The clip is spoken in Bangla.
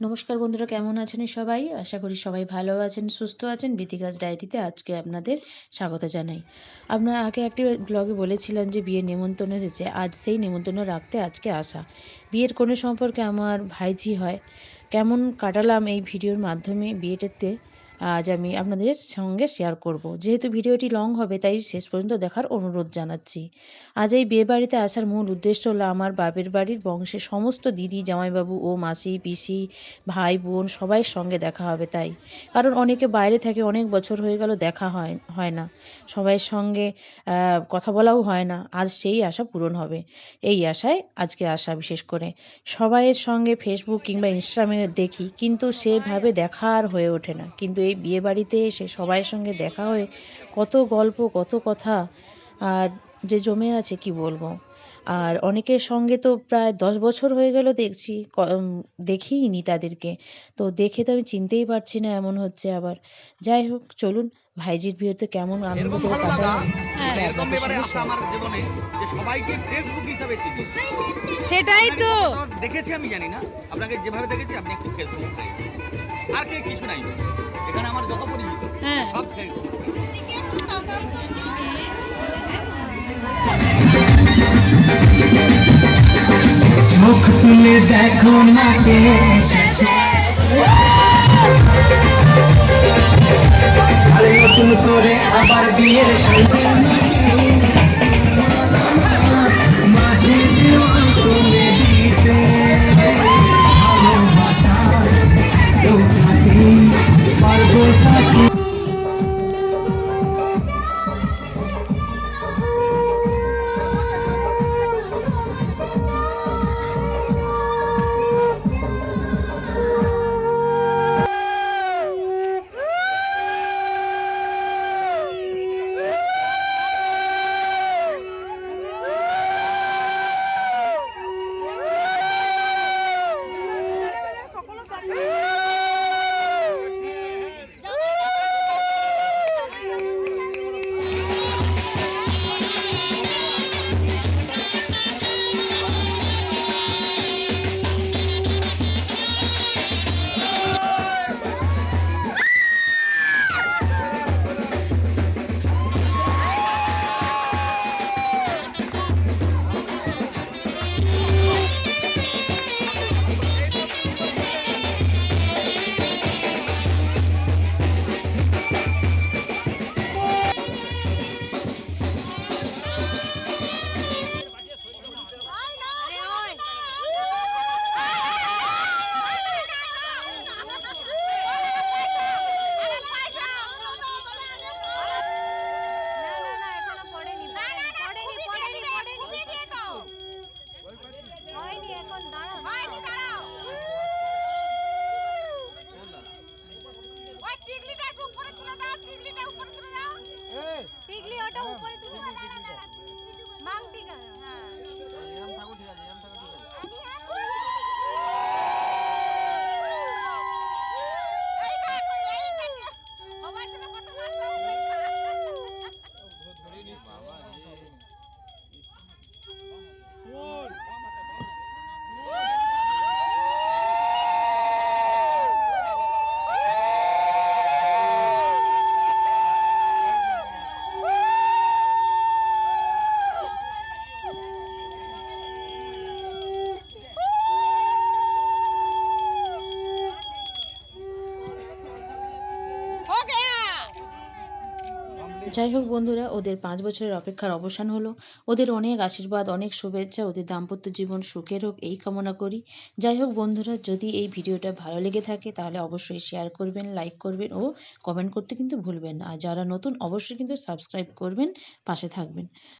নমস্কার বন্ধুরা, কেমন আছেন সবাই? আশা করি সবাই ভালো আছেন, সুস্থ আছেন। বিতিকাস ডায়েরিতে আজকে আপনাদের স্বাগত জানাই। আপনারা আগে একটি ব্লগে বলেছিলাম যে, বিয়ের নেমন্তন্ন এসেছে। আজ সেই নেমন্তন্ন রাখতে আজকে আসা। বিয়ের কোনো সম্পর্কে আমার ভাইঝি হয়। কেমন কাটালাম এই ভিডিওর মাধ্যমে বিয়েটাতে? আজ আমি আপনাদের সঙ্গে শেয়ার করব। যেহেতু ভিডিওটি লং হবে, তাই শেষ পর্যন্ত দেখার অনুরোধ জানাচ্ছি। আজ এই বিয়ে বাড়িতে আসার মূল উদ্দেশ্য হলো আমার বাপের বাড়ির বংশের সমস্ত দিদি, জামাইবাবু ও মাসি, পিসি, ভাই, বোন সবাইয়ের সঙ্গে দেখা হবে তাই। কারণ অনেকে বাইরে থাকে, অনেক বছর হয়ে গেল দেখা হয় হয় না। সবাইয়ের সঙ্গে কথা বলাও হয় না। আজ সেই আশা পূরণ হবে। এই আশায় আজকে আসা বিশেষ করে। সবাইয়ের সঙ্গে ফেসবুক কিংবা ইনস্টাগ্রামে দেখি, কিন্তু সেভাবে দেখা আর হয়ে ওঠে না। কিন্তু এই বিয়েবাড়িতে এসে সবাইয়ের সঙ্গে দেখা হয়ে কত গল্প কত কথা আর যে জমে আছে কি বলব? আর অনেকের সঙ্গে তো প্রায় দশ বছর হয়ে গেল দেখছি দেখিই তাদেরকে। তো দেখে তো আমি চিনতেই পারছি না এমন হচ্ছে আবার। যাই হোক চলুন ভাইজির বিয়েতে কেমন আনন্দ করে কাটালাম সেটা আপনাদের সঙ্গে আমার জীবনে যে সবাইকে ফেসবুক হিসাবে চিনি। সেটাই তো। দেখেছি আমি জানি না। আপনাকে যেভাবে দেখেছি আপনি একটু ফেসবুক আর কে কিছু নাই। এখানে আমার যত পরিচিত হ্যাঁ। সব মুখ তুলে দেখো নাচে নতুন করে আবার বিয়ের সাথে টিকলি ওটা উপরে তুলে। মাংটি কেন যাই হোক বন্ধুরা, ওদের পাঁচ বছরের অপেক্ষার অবসান হলো। ওদের অনেক আশীর্বাদ, অনেক শুভেচ্ছা, ওদের দাম্পত্য জীবন সুখের হোক, এই কামনা করি। যাই হোক বন্ধুরা, যদি এই ভিডিওটা ভালো লেগে থাকে, তাহলে অবশ্যই শেয়ার করবেন লাইক করবেন ও কমেন্ট করতে কিন্তু ভুলবেন না। আর যারা নতুন, অবশ্যই কিন্তু সাবস্ক্রাইব করবেন, পাশে থাকবেন।